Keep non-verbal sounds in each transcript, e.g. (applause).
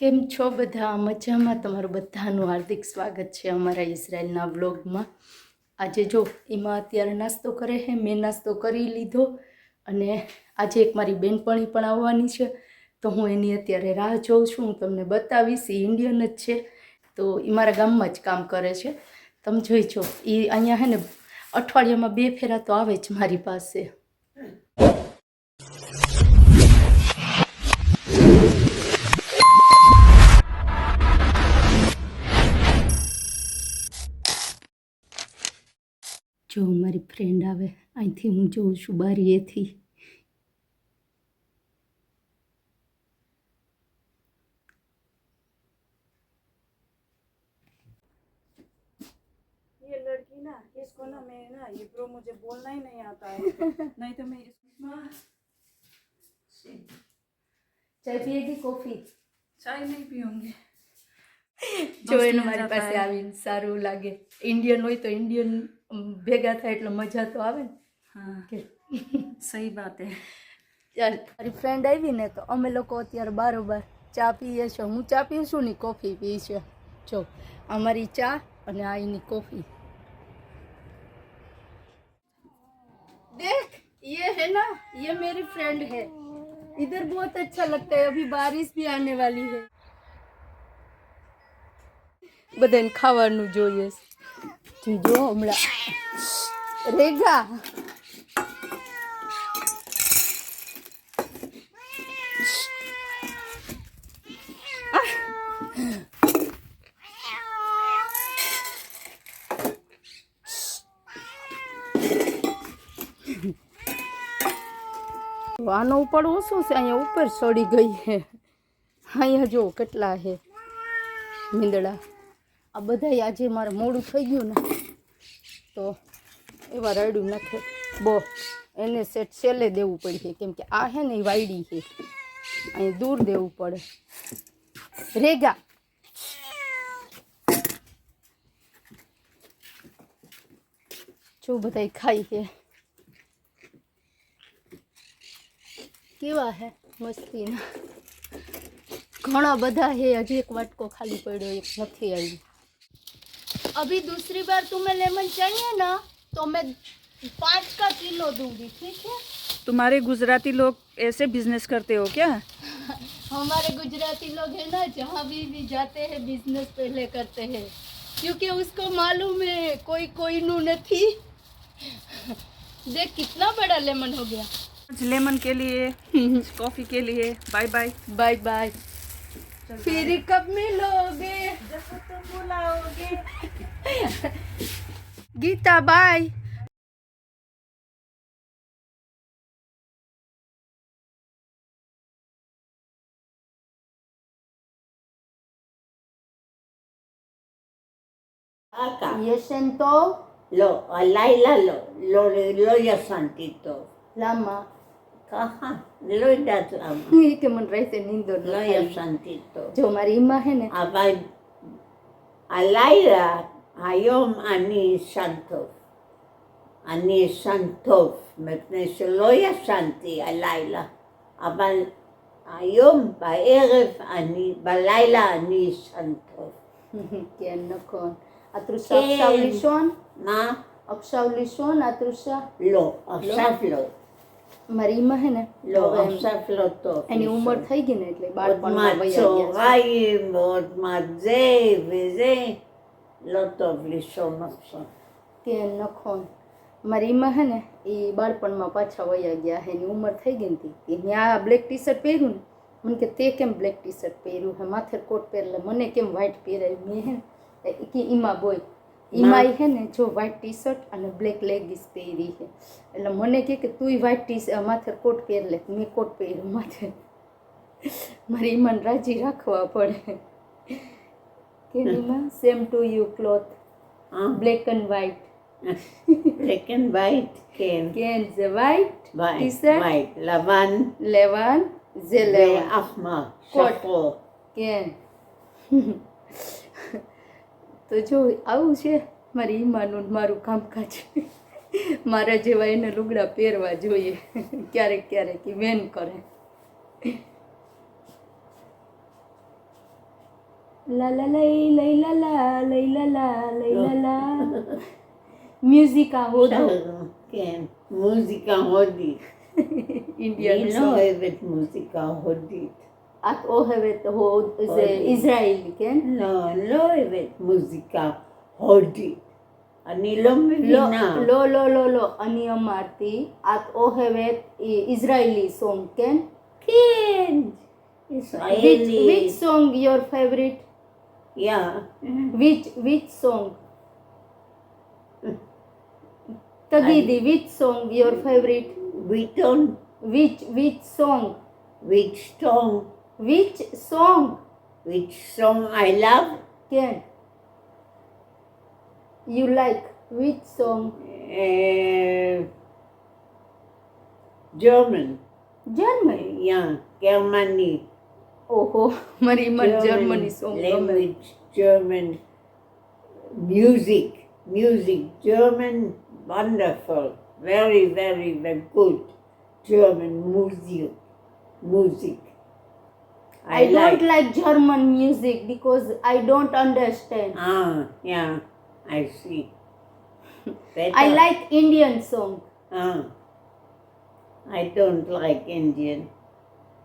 કેમ છો બધા? મજામાં? તમારું બધાનું હાર્દિક સ્વાગત છે અમારા ઇઝરાયલના વ્લોગમાં. આજે જો એમાં અત્યારે નાસ્તો કરે છે, મેં નાસ્તો કરી લીધો અને આજે એક મારી બેનપણી પણ આવવાની છે. તો હું એની અત્યારે રાહ જોઉં છું, હું તમને બતાવીશ. એ ઇન્ડિયન જ છે, તો એ મારા ગામમાં જ કામ કરે છે. તમે જોઈ છો એ અહીંયા છે ને અઠવાડિયામાં બે ફેરા તો આવે જ મારી પાસે. જો મારી ફ્રેન્ડ આવે અહીંથી હું જોઉં છું બારીએથી ये लड़की ना इसको ना मैं ना ये प्रो मुझे बोलना ही नहीं आता है नहीं तो मैं इसमें ચાય પીએગી કોફી चाय नहीं पीऊंगी જો દોસ્તી એને હે મારી જાતા પાસે હે. આવીને સારું લાગે ઇન્ડિયન હોય તો ઇન્ડિયન ભેગા થાય એટલે મજા તો આવે ને हाँ કે सही बात है ચાલ મારી ફ્રેન્ડ આવી ને તો અમે લોકો અત્યારે બારોબાર ચા પીએ છીએ હું ચા પીઉં છું ને કોફી પી છે જો અમારી ચા અને આ એની કોફી देख ये है ना ये मेरी फ्रेंड है इधर बहुत अच्छा लगता है अभी बारिश भी आने वाली है બધાને ખાવાનું જોઈએ. જો હમણાં. રેગા. આનો ઉપર ઓછું છે? અહીંયા ઉપર ચડી ગઈ છે. અહીંયા જો કેટલા છે. મીંદડા. આ બધા આજે મારે મોડું થઈ ગયું ને, તો એવા રડ્યું નથી બહુ એને સેટ છેલ્લે દેવું પડશે, કેમ કે આ હે ને એ વાયડી છે. અહીં દૂર દેવું પડે. રેગા. જો બધા ખાઈ છે. કેવા હે મસ્તીના. ઘણા બધા હે, હજી એક વાટકો ખાલી પડ્યો, એક નથી આવી अभी दूसरी बार तुम्हें लेमन चाहिए ना तो मैं पाँच का किलो दूँगी ठीक है? तुम्हारे गुजराती लोग ऐसे बिज़नेस करते हो क्या? हमारे गुजराती लोग है ना जहाँ भी भी जाते हैं बिज़नेस पहले करते हैं। क्योंकि उसको मालूम है कोई कोई नू नहीं देख कितना बड़ा लेमन हो गया। लेमन के लिए (laughs) कॉफ़ी के लिए बाय बाय बाय बाय फिर कब मिलोगे? जब तुम बुलाओगे। Gita, bye. Acá. Y es en. Lo, alaila lo, lo, lo ya santito. Lama. Ajá, lo ya lama. Y que me rey teniendo. Lo ya santito. Yo imágenes. היום אני ישן טוב. אני ישן טוב, מפני שלא ישנתי הלילה. אבל היום, בערב, אני, בלילה אני ישן טוב. (laughs) כן נכון התרושה כן. עכשיו לישון מה? עכשיו לישון התרושה לא, עכשיו לא. મારી ઈમા હે ને לא, હવે એમ- עכשיו לא טוב. એની ઉંમર לישון. થઈ ગઈ ને એટલે עוד બાળપણમાં מעט વયા ગયા છે. צהריים, ועוד מעט זה וזה. לא טוב לישון עכשיו. કે નખોન મારી ઈમા હે ને એ બાળપણમાં પાછા વયા ગયા હે એની ઉંમર થઈ ગઈ હતી કે મેં આ બ્લેક ટી શર્ટ પહેર્યું ને મને કે તે કેમ બ્લેક ટી શર્ટ પહેર્યું હે માથે કોટ પહેરેલે મને કેમ વ્હાઈટ પહેરાયું મેં હે ને એ કે ઈમા બોય ઈમા હે ને જો વ્હાઈટ ટી શર્ટ અને બ્લેક લેગીસ પહેરી છે એટલે મને કહે કે તુંય વ્હાઈટ ટી માથે કોટ પહેરલે મેં કોટ પહેર્યું માથે મારી ઈમાને રાજી રાખવા પડે કેરીમાં same to you cloth black and white black and white can can the white white t-shirt white lavan lavan the lavan ahma chapeau can તો જો આવું છે મારી ઈમાનું મારું કામકાજ મારા જેવા એને લુગડા પહેરવા જોઈએ ક્યારેક ક્યારેક એ વેન કરે લા લા લઈ લઈ લા લા લઈ લા લા લઈ લા લા મ્યુઝિકા હોદો כן, מוזיקה הודית. Indian אני לא אוהבת מוזיקה הודית. את אוהבת הוד, זה הודית. ישראלי, כן? לא, אני לא אוהבת מוזיקה הודית. אני לא לא, מבינה. לא, לא, לא, לא, אני אמרתי, את אוהבת אה, ישראלי סונג, כן? כן, Which, ישראלי. which song your favorite? Yeah. Mm-hmm. Which which song? Tagidi, which song your favorite? Which song? Which which song? Which song? Which song? Which song I love? Can. You like which song? Uh, German. German? Yeah, Germany. ઓહો મારી મને Germany song ગમે language, German music, music, German, wonderful, very, very, very good. German music, music. I don't like German music because I don't understand. Ah, yeah, I see. Better. I like Indian song. Ah, I don't like Indian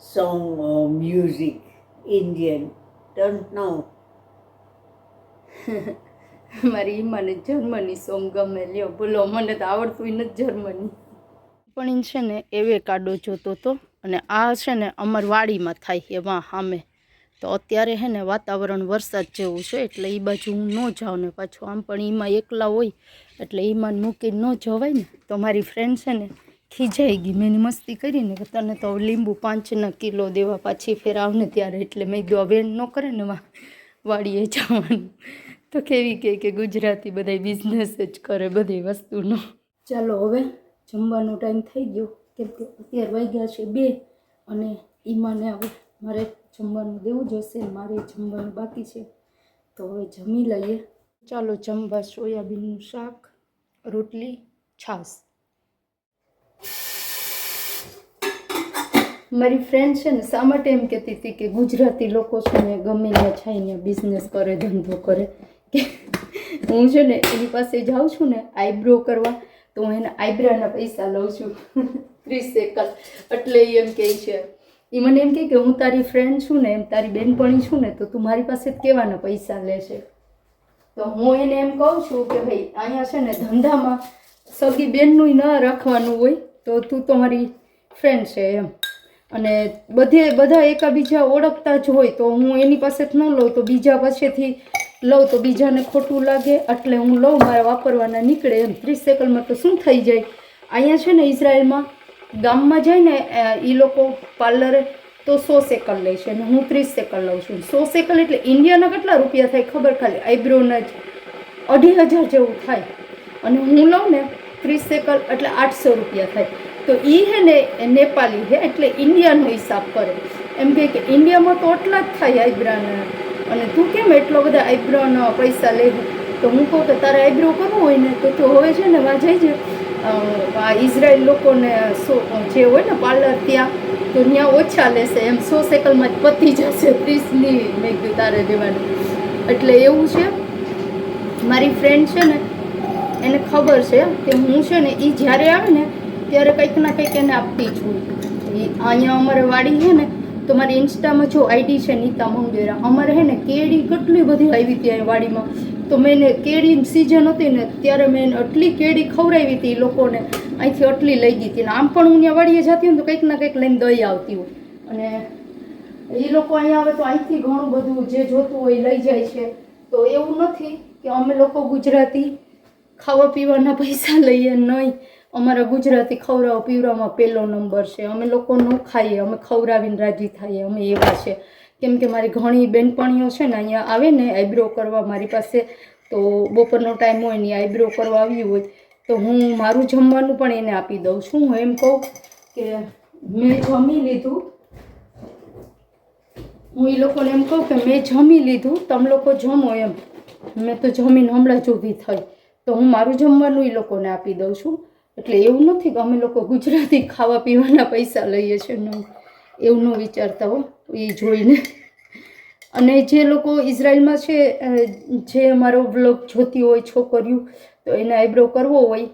Song or music. Indian, don't know. (laughs) મારી મને Germany song ગમે લ્યો. બોલો મને તો આવડતું નથી Germany. પણ છે ને એવે કાડો જોતો હતો અને આ છે ને અમર વાડીમાં થાય એમાં સામે તો અત્યારે હે ને વાતાવરણ વરસાદ જેવું છે એટલે એ બાજુ હું ન જાઉં ને પાછું. આમ પણ એમાં એકલા હોય એટલે એમાં મૂકીને ન જવાય ને. તો મારી ફ્રેન્ડ છે ને ખીજાઈ ગઈ. મેં એની મસ્તી કરીને તને તો લીંબુ પાંચના કિલો દેવા પાછી ફેર આવને ત્યારે એટલે મેં કીધું હવે ન કરે ને વાડીએ જવાનું. તો કેવી કહે કે ગુજરાતી બધા બિઝનેસ જ કરે બધી વસ્તુનો. ચાલો હવે જમવાનો ટાઈમ થઈ ગયો. કેમ કે અત્યારે વાગ્યા છે બે અને ઈમાને હવે મારે જમવાનું દેવું જોશે મારે જમવાનું બાકી છે. તો હવે જમી લઈએ. ચાલો જમવા સોયાબીનનું શાક, રોટલી, છાશ. મારી ફ્રેન્ડ છે ને, શા માટે એમ કહેતી હતી કે ગુજરાતી લોકો છે ને ગમે ત્યાં છાઈને બિઝનેસ કરે, ધંધો કરે, કે હું છે ને એની પાસે જાઉં છું ને આઈબ્રો કરવા, તો હું એના આઈબ્રાના પૈસા લઉં છું. (laughs) ત્રીસ સેકલ એટલે એમ કહે છે એ મને એમ કહે કે હું તારી ફ્રેન્ડ છું ને, એમ તારી બેનપણી છું ને, તો તું મારી પાસે કેવાના પૈસા લેશે તો હું એને એમ કહું છું કે ભાઈ, અહીંયા છે ને ધંધામાં સગી બેનનું ન રાખવાનું હોય, તો તું તો મારી ફ્રેન્ડ છે એમ. અને બધે બધા એકાબીજા ઓળખતા જ હોય તો હું એની પાસે ન લઉં, તો બીજા પાસેથી લઉં તો બીજાને ખોટું લાગે. એટલે હું લઉં, મારા વાપરવાના નીકળે એમ. ત્રીસ સેકન્ડમાં તો શું થઈ જાય? અહીંયા છે ને ઇઝરાયલમાં, ગામમાં જાય ને, એ લોકો પાર્લરે તો સો સેકન્ડ લે છે અને હું ત્રીસ સેકન્ડ લઉં છું. સો સેકન્ડ એટલે ઇન્ડિયાના કેટલા રૂપિયા થાય ખબર ખાલી? આઈબ્રોના જ અઢી હજાર જેવું થાય. અને હું લઉં ને ત્રીસ એકર એટલે આઠસો રૂપિયા થાય. તો એ હે ને નેપાલી હે, એટલે ઇન્ડિયાનો હિસાબ કરે. એમ કહે કે ઇન્ડિયામાં તો એટલા જ થાય આઈબ્રાના. અને તું કેમ એટલો બધા આઈબ્રોના પૈસા લે તો હું કહું કે તારે આઈબ્રો કરવો હોય ને, તો તું હવે છે ને વા જઈ છે આ ઇઝરાયલ લોકોને સો, જે હોય ને પાર્લર ત્યાં, તો ત્યાં ઓછા લેશે. એમ સો સેકલમાં જ પતી જશે ત્રીસની મેં કીધું તારે દેવાનું. એટલે એવું છે. મારી ફ્રેન્ડ છે ને એને ખબર છે કે હું છે ને એ જ્યારે આવે ને, ત્યારે કંઈક ના કંઈક એને આપતી છું અહીંયા અમારે વાડી છે ને, તો મારી ઇન્સ્ટામાં જો આઈડી છે નીતા મંગેરા. અમારે છે ને કેળી કેટલી બધી આવી હતી વાડીમાં. તો મેં એને કેળીની સિઝન હતી ને, ત્યારે મેં એને આટલી કેળી ખવડાવી હતી એ લોકોને. અહીંથી આટલી લઈ ગઈ હતી. ને આમ પણ હું ત્યાં વાડીએ જતી ને, તો કંઈક ના કંઈક લઈને દઈ આવતી હોય. અને એ લોકો અહીંયા આવે તો અહીંથી ઘણું બધું જે જોતું હોય લઈ જાય છે. તો એવું નથી કે અમે લોકો ગુજરાતી ખાવા પીવાના પૈસા લઈએ નહીં. અમારા ગુજરાતી ખવડાવવા પીવડાવવામાં પહેલો નંબર છે. અમે લોકો ન ખાઈએ, અમે ખવડાવીને રાજી થઈએ, અમે એવા છે. કેમ કે મારી ઘણી બેનપણીઓ છે ને અહીંયા આવે ને આઈબ્રો કરવા મારી પાસે, તો બપોરનો ટાઈમ હોય ને આઈબ્રો કરવા આવી હોય, તો હું મારું જમવાનું પણ એને આપી દઉં છું. હું એમ કહું કે મેં જમી લીધું. હું એ લોકોને એમ કહું કે મેં જમી લીધું, તમે લોકો જમો એમ. મેં તો જમીને હમણાં જ ઊભી થઈ. તો હું મારું જમવાનું એ લોકોને આપી દઉં છું. એટલે એવું નથી કે અમે લોકો ગુજરાતી ખાવા પીવાના પૈસા લઈએ છીએ. નહીં એવું ન વિચારતા હો. એ જોઈને. અને જે લોકો ઇઝરાયલમાં છે જે અમારો બ્લોગ જોતી હોય, છોકરીઓ, તો એને આઈબ્રો કરવો હોય,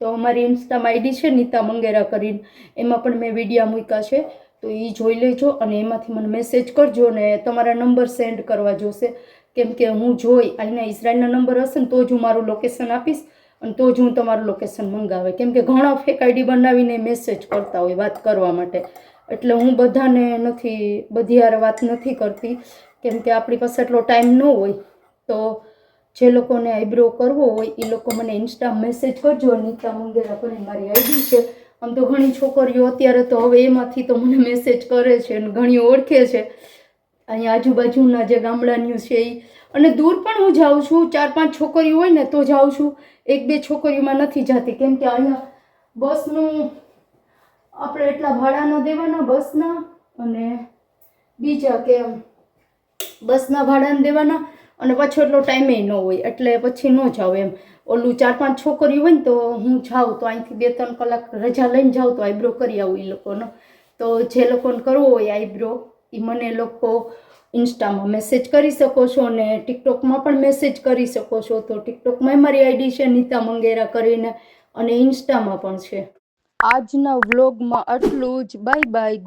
તો અમારી ઇન્સ્ટામાં આઈડી છે, નીતા મંગેરા કરીને. એમાં પણ મેં વિડીયા મૂક્યા છે. તો એ જોઈ લેજો અને એમાંથી મને મેસેજ કરજો ને તમારા નંબર સેન્ડ કરવા જોશે. કેમ કે હું જોઈ અહીંના ઇઝરાયલનો નંબર હશે ને તો જ હું મારું લોકેશન આપીશ અને તો જ હું તમારું લોકેશન મંગાવે. કેમ કે ઘણા ફેક આઈડી બનાવીને મેસેજ કરતા હોય વાત કરવા માટે. એટલે હું બધાને નથી, બધી યાર વાત નથી કરતી. કેમ કે આપણી પાસે એટલો ટાઈમ ન હોય. તો જે લોકોને આઈબ્રો કરવો હોય એ લોકો મને ઇન્સ્ટા મેસેજ કરજો નીતા મંગેરા કરીને મારી આઈડી છે. આમ તો ઘણી છોકરીઓ અત્યારે તો હવે એમાંથી તો મને મેસેજ કરે છે અને ઘણી ઓળખે છે. અહીંયા આજુબાજુના જે ગામડાની છે એ અને દૂર પણ હું જાઉં છું, ચાર પાંચ છોકરીઓ હોય ને તો જાઉં છું. એક બે છોકરીઓમાં નથી જતી, કેમ કે અહીંયા બસનું આપણે એટલા ભાડા ન દેવાના બસના અને બીજા કે બસના ભાડાને દેવાના અને પાછો એટલો ટાઈમે ન હોય, એટલે પછી ન જાઉં એમ. ઓલું ચાર પાંચ છોકરીઓ હોય ને તો હું જાઉં, તો અહીંથી બે ત્રણ કલાક રજા લઈને જાઉં, તો આઈબ્રો કરી આવું એ લોકોનો. તો જે લોકોને કરવો હોય આઈબ્રો એ મને લોકો ઇન્સ્ટામાં મેસેજ કરી શકો છો અને ટિકટોકમાં પણ મેસેજ કરી શકો છો. તો ટિકટોકમાં મારી આઈડી છે, નીતા મંગેરા કરીને અને ઇન્સ્ટામાં પણ છે. આજના વ્લોગમાં આટલું જ. Bye bye